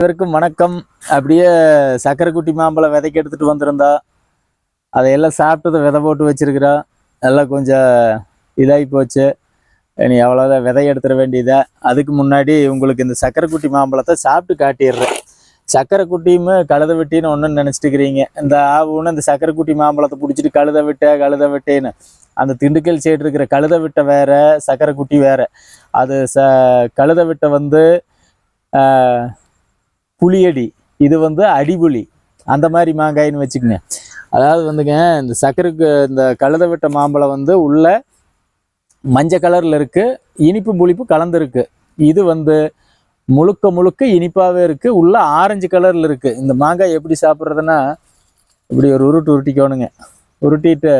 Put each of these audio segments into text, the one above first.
அனைவருக்கும் வணக்கம். அப்படியே சக்கரைக்குட்டி மாம்பழம் விதைக்கு எடுத்துகிட்டு வந்திருந்தா அதையெல்லாம் சாப்பிட்டதை விதை போட்டு வச்சிருக்கிறா. எல்லாம் கொஞ்சம் இதாகி போச்சு. நீ அவ்வளோதான் விதை எடுத்துட வேண்டியதா? அதுக்கு முன்னாடி உங்களுக்கு இந்த சக்கரைக்குட்டி மாம்பழத்தை சாப்பிட்டு காட்டிடுறேன். சக்கரைக்குட்டியும் கழுத வெட்டின்னு ஒன்றும் நினச்சிட்டு இருக்கிறீங்க இந்த ஆவுன்னு இந்த சக்கரைக்குட்டி மாம்பழத்தை பிடிச்சிட்டு கழுத விட்ட கழுத விட்டேன்னு. அந்த திண்டுக்கல் சைடு இருக்கிற கழுத விட்ட வேற சக்கரை குட்டி வேற. அது ச கழுத விட்ட வந்து புளியடி. இது வந்து அடிபுலி அந்த மாதிரி மாங்காயின்னு வச்சுக்கோங்க. அதாவது வந்துங்க இந்த சக்கரைக்கு இந்த கழுத விட்ட மாம்பழம் வந்து உள்ள மஞ்சள் கலரில் இருக்குது இனிப்பு புளிப்பு கலந்துருக்கு. இது வந்து முழுக்க முழுக்க இனிப்பாகவே இருக்குது உள்ள ஆரஞ்சு கலரில் இருக்குது இந்த மாங்காய் எப்படி சாப்பிட்றதுன்னா இப்படி ஒரு உருட்டு உருட்டிக்கோணுங்க. உருட்டிட்டு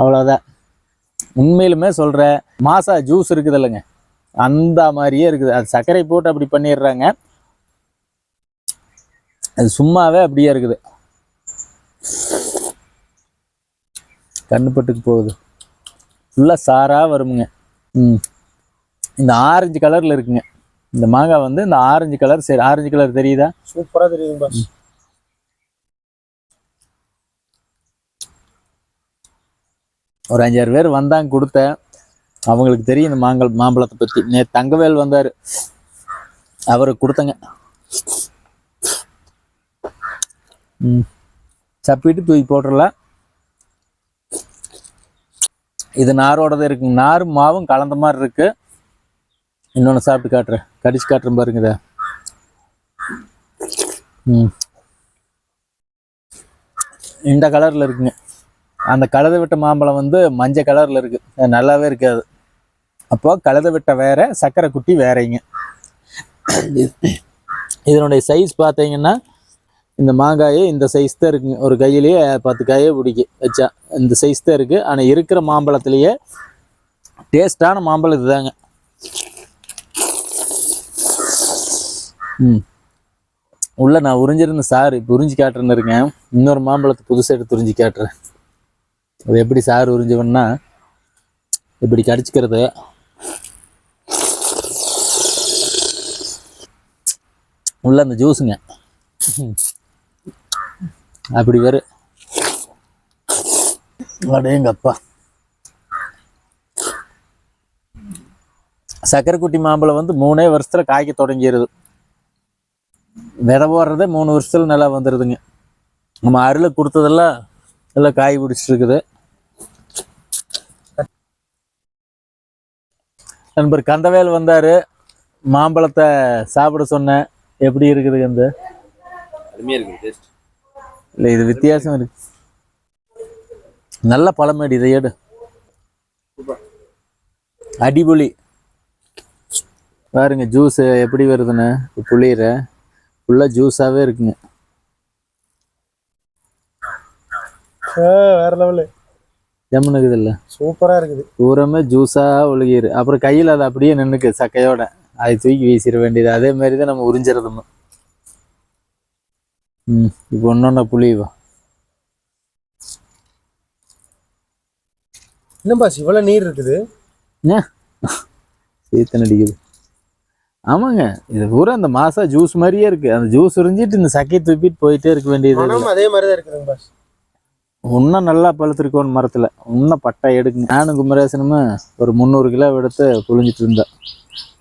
அவ்வளோதான் உண்மையிலுமே சொல்கிறேன் மாசா ஜூஸ் இருக்குது இல்லைங்க. அந்த மாதிரியே இருக்குது. அது சர்க்கரை போட்டு அப்படி பண்ணிடுறாங்க. அது சும்மாவே அப்படியே இருக்குது. கண்ணுப்பட்டுக்கு போகுது. ஃபுல்லாக சாராக வருமுங்க. ம். இந்த ஆரஞ்சு கலரில் இருக்குங்க. இந்த மாங்காய் வந்து இந்த ஆரஞ்சு கலர் சரி ஆரஞ்சு கலர் தெரியுதா? சூப்பரா தெரியுது ஒரு அஞ்சாறு பேர் வந்தாங்க கொடுத்தேன் அவங்களுக்கு தெரியும் இந்த மாங்கல் மாம்பழத்தை பற்றி நே தங்கவேல் வந்தார். அவருக்கு கொடுத்தங்க. ம். சப்பிட்டு தூக்கி போட்டுடலாம் இது நாரோடது இருக்குங்க நார் மாவும் கலந்த மாதிரி இருக்கு. இன்னொன்று சாப்பிட்டு காட்டுறேன். கடிச்சு காட்டுறேன் பாருங்க இதை. ம். இந்த கலரில் இருக்குங்க. அந்த கலதை விட்ட மாம்பழம் வந்து மஞ்சள் கலரில் இருக்குது நல்லாவே இருக்காது. அப்போது கலதை விட்ட வேற சக்கரை குட்டி வேறைங்க. இதனுடைய சைஸ் பார்த்தீங்கன்னா இந்த மாங்காயே இந்த சைஸ் தான் இருக்குங்க. ஒரு கையிலேயே பத்து காயே பிடிக்கும். வச்சா இந்த சைஸ் தான் இருக்குது ஆனால் இருக்கிற மாம்பழத்துலேயே டேஸ்டான மாம்பழம் இதுதாங்க. ம். உள்ள நான் உறிஞ்சிருந்த சாறு இப்போ உறிஞ்சி காட்டுறேன்னு இருக்கேன். இன்னொரு மாம்பழத்தை புதுசாக எடுத்து உறிஞ்சி காட்டுறேன். அது எப்படி சாறு உறிஞ்சுவன்னா இப்படி கடிச்சிக்கிறது உள்ள அந்த ஜூஸுங்க. அப்படி வரும் அடேங்கப்பா சக்கரை குட்டி மாம்பழம் வந்து மூணே வருஷத்துல காய்க்க தொடங்கிடுது விதை போடுறதே மூணு வருஷத்துல நல்லா வந்துடுதுங்க நம்ம அருள் கொடுத்ததெல்லாம் எல்லாம் காய் பிடிச்சிட்டு நண்பர் கந்தவேல் வந்தாரு. மாம்பழத்தை சாப்பிட சொன்னேன். எப்படி இருக்குது அந்த அருமையா இருக்கு டேஸ்ட் இல்லை இது வித்தியாசம் இருக்கு. நல்ல பழமேடு இதை எடு. அடிபொலி பாருங்க ஜூஸ் எப்படி வருதுன்னு புளியிற ஃபுல்லாக ஜூஸாகவே இருக்குங்க. வேற லெவலு ஜம்முன்னு இருக்குது இல்லை சூப்பரா இருக்குது. பூராமே ஜூஸாக ஒழுகிரு. அப்புறம் கையில் அது அப்படியே நின்றுக்கு சக்கையோட. அதை தூக்கி வீசிட வேண்டியது. அதே மாதிரி தான் நம்ம உறிஞ்சிறதுமா. ம் இப்போ ஒன்றொன்னா புளிவா என்ன பாஸ் இவ்வளவு நீர் இருக்குது? சீத்தன் அடிக்குது. ஆமாங்க இது பூரா அந்த மாசா ஜூஸ் மாதிரியே இருக்கு. அந்த ஜூஸ் உறிஞ்சிட்டு இந்த சக்கையை தூக்கிட்டு போயிட்டே இருக்க வேண்டியது அதே மாதிரி தான் இருக்குதுங்க பாஸ். இன்னும் நல்லா பழுத்திருக்கோன்னு மரத்தில். இன்னும் பட்டை எடுக்குங்க நானும் குமரேசனுமே ஒரு முந்நூறு கிலோ எடுத்து புழிஞ்சிட்டு இருந்தேன்.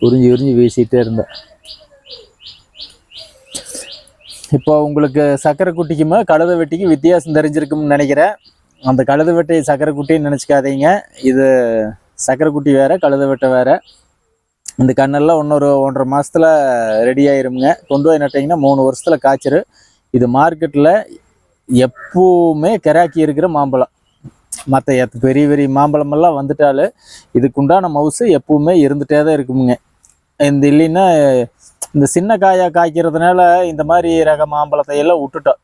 உறிஞ்சி உறிஞ்சி வீசிகிட்டே இருந்தேன். இப்போ உங்களுக்கு சக்கரை குட்டிக்குமே கழுத வெட்டிக்கு வித்தியாசம் தெரிஞ்சிருக்கும்னு நினைக்கிறேன். அந்த கழுத வெட்டை சக்கரை குட்டின்னு நினச்சிக்காதீங்க. இது சக்கரை குட்டி வேறு கழுத வெட்டை வேறு. இந்த கண்ணெல்லாம் இன்னொரு ஒன்றரை மாதத்தில் ரெடி ஆயிருமுங்க. கொண்டு போய் நட்டிங்கன்னா மூணு வருஷத்தில் காய்ச்சிரு இது மார்க்கெட்டில் எப்பவுமே கராக்கி இருக்கிற மாம்பழம். மற்ற எத் பெரிய பெரிய மாம்பழமெல்லாம் வந்துட்டாலே இதுக்குண்டான மவுசு எப்பவுமே இருந்துகிட்டே தான் இருக்குமுங்க. இந்த இல்லைன்னா இந்த சின்ன காயாக காய்க்கிறதுனால இந்த மாதிரி ரக மாம்பழத்தை எல்லாம் விட்டுட்டோம்.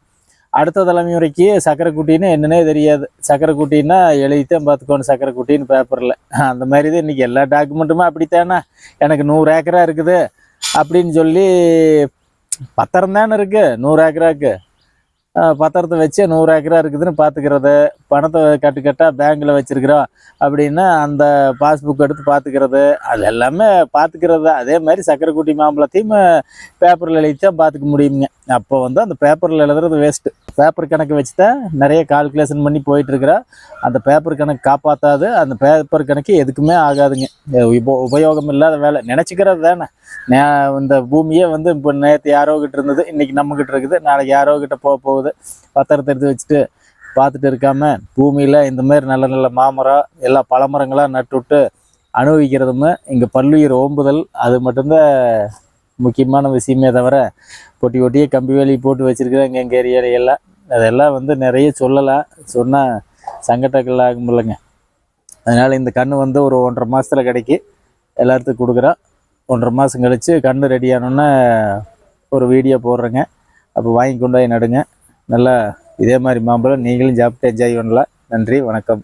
அடுத்த தலைமுறைக்கு சக்கரை குட்டின்னு என்னன்னே தெரியாது. சக்கரை குட்டின்னா எழுதித்தான் பார்த்துக்கோணும் சக்கரை குட்டின்னு பேப்பரில் அந்த மாதிரி தான் இன்றைக்கி எல்லா டாக்குமெண்ட்டுமே அப்படித்தானே? எனக்கு நூறு ஏக்கரா இருக்குது அப்படின்னு சொல்லி பத்திரம் தானே இருக்குது நூறு ஏக்கராக்கு. பத்திரத்தை வச்சு நூறு ஏக்கரா இருக்குதுன்னு பார்த்துக்கிறது பணத்தை கட்டு கட்டாக பேங்க்கில் வச்சுருக்கிறோம் அப்படின்னா அந்த பாஸ்புக் எடுத்து பார்த்துக்கிறது அது எல்லாமே பார்த்துக்கிறது அதே மாதிரி சக்கரைக்குட்டி மாம்பழத்தையும் பேப்பரில் எழுதி தான் பார்த்துக்க முடியுங்க. அப்போ வந்து அந்த பேப்பரில் எழுதுறது வேஸ்ட்டு பேப்பர் கணக்கு வச்சு தான் நிறைய கால்குலேஷன் பண்ணி போயிட்டுருக்குறா. அந்த பேப்பர் கணக்கு காப்பாற்றாது அந்த பேப்பர் கணக்கு எதுக்குமே ஆகாதுங்க. இப்போ உபயோகம் இல்லாத வேலை. நினச்சிக்கிறது தானே. இந்த பூமியே வந்து இப்போ நேற்று யாரோ கிட்ட இருந்தது இன்றைக்கி நம்மக்கிட்ட இருக்குது நாளைக்கு யாரோ கிட்ட போக போகுது. பத்திரத்தை எடுத்து வச்சுட்டு பார்த்துட்டு இருக்காம பூமியில் இந்த மாதிரி நல்ல நல்ல மாமரம் எல்லா பழமரங்களாக நட்டுவிட்டு அனுபவிக்கிறதுமே இங்கே பல்லுயிர் ஓம்புதல் அது மட்டும்தான் முக்கியமான விஷயமே தவிர பொட்டி ஒட்டியே கம்பி வேலி போட்டு வச்சுருக்குறாங்க எங்கள் எங்கள் எல்லாம் அதெல்லாம் வந்து நிறைய சொல்லலாம் சொன்னால் சங்கடங்கள் ஆகும் இல்லைங்க. அதனால் இந்த கன்று வந்து ஒரு ஒன்றரை மாதத்தில் கிடைக்கி. எல்லாத்துக்கும் கொடுக்குறோம். ஒன்றரை மாதம் கழித்து கன்று ரெடி ஆனோன்னே ஒரு வீடியோ போடுறேங்க. அப்போ வாங்கி கொண்டு போய் நடுங்க. நல்லா இதே மாதிரி மாம்பழம் நீங்களும் சாப்பிட்டு என்ஜாய் பண்ணலாம். நன்றி வணக்கம்.